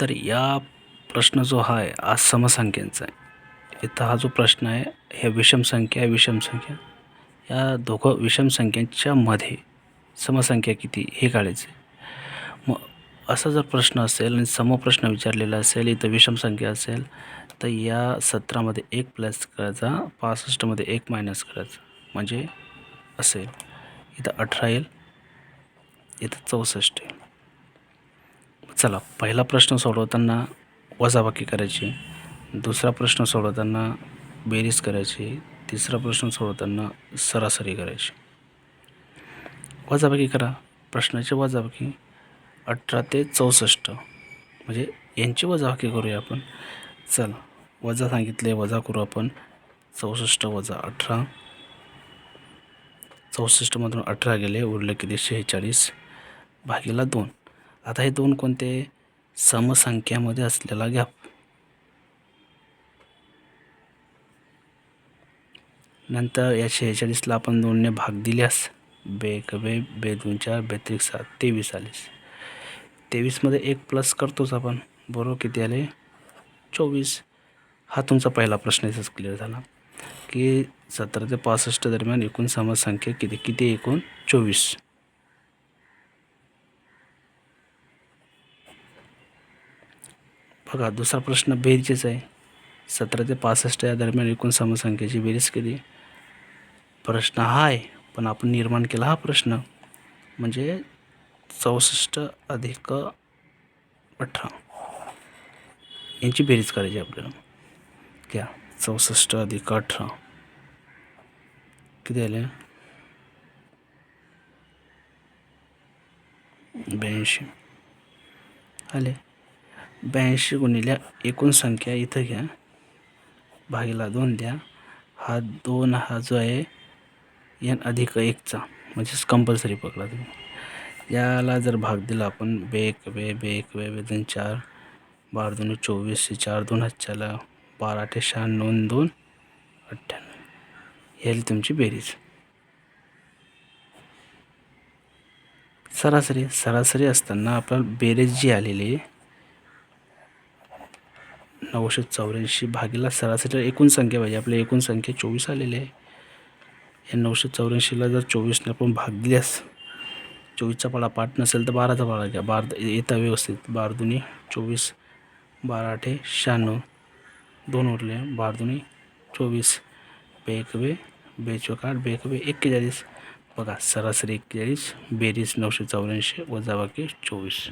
तर या प्रश्न जो आहे हा समसंख्यांचा आहे. इथं हा जो प्रश्न आहे ह्या विषम संख्या आहे विषम संख्या. या दोघं विषम संख्यांच्या मध्ये समसंख्या किती हे काढायचं आहे. मग असा जर प्रश्न असेल आणि समप्रश्न विचारलेला असेल इथं विषम संख्या असेल तर या सतरामध्ये एक प्लस करायचा पासष्टमध्ये एक मायनस करायचा. म्हणजे असेल. इथं अठरा येईल इथं चौसष्ट येईल. चला पहिला प्रश्न सोडवताना वजाबाकी करायची. दुसरा प्रश्न सोडवताना बेरीज करायची. तिसरा प्रश्न सोडवताना सरासरी करायची. वजाबाकी करा. प्रश्नाची वजाबाकी अठरा ते चौसष्ट. म्हणजे यांची वजाबाकी करूया आपण. चला वजा सांगितले वजा करू आपण. चौसष्ट वजा अठरा. चौसष्टमधून अठरा गेले उरले किती? शेहेचाळीस. भागीला दोन. आता हे दोन कोणते समसंख्यामध्ये असलेला गॅप नंतर या शेहेचाळीसला आपण दोनने भाग दिल्यास बे एक बे बे दोन चार बेत्रिक सात तेवीस आलीस. तेवीसमध्ये एक प्लस करतोच आपण. बरोबर किती आले? चोवीस. हा तुमचा पहिला प्रश्न इथंच क्लिअर झाला. की सतरा ते पासष्ट दरम्यान एकूण समसंख्या किती? किती एकूण? चोवीस. बघा दुसरा प्रश्न बेरीजच आहे. सतरा ते पासष्ट या दरम्यान एकूण समसंख्येची बेरीज केली. प्रश्न हा आहे पण आपण निर्माण केला हा प्रश्न. म्हणजे चौसष्ट अधिक अठरा. यांची बेरीज करायची आपल्याला. घ्या चौसष्ट अधिक अठरा. किती आले? ब्याऐंशी. आले? ब्याऐंशी गुणिले एकूण संख्या इथं घ्या. भागीला दोन द्या. हा दोन हा जो आहे एन अधिक एकचा. म्हणजेच कंपल्सरी पकडा तुम्ही. याला जर भाग दिला आपण बे एक बे बे एक बे बे दोन चार बारा दोन चोवीस चार दोन हच्च्याला बारा अठे शहाण्णव दोन अठ्ठ्याण्णव. हे तुमची बेरीज. सरासरी सरासरी असताना आपल्याला बेरीज जी आलेली आहे नऊशे चौऱ्याऐंशी भागीला सरासरी एकूण संख्या पाहिजे. आपल्या एकूण संख्या चोवीस आलेली आहे. या नऊशे चौऱ्याऐंशीला जर चोवीसने आपण भाग दिल्यास चोवीसचा पाडा पाठ नसेल तर बाराचा पाडा घ्या. बारा येता व्यवस्थित. बार दुनी चोवीस बारा आठे शहाण्णव. दोन उरले. बार दुनी चोवीस बे एक बे बे आठ एक्केचाळीस. बघा सरासरी एक्केचाळीस बेरीज नऊशे चौऱ्याऐंशी वजाबाकी चोवीस.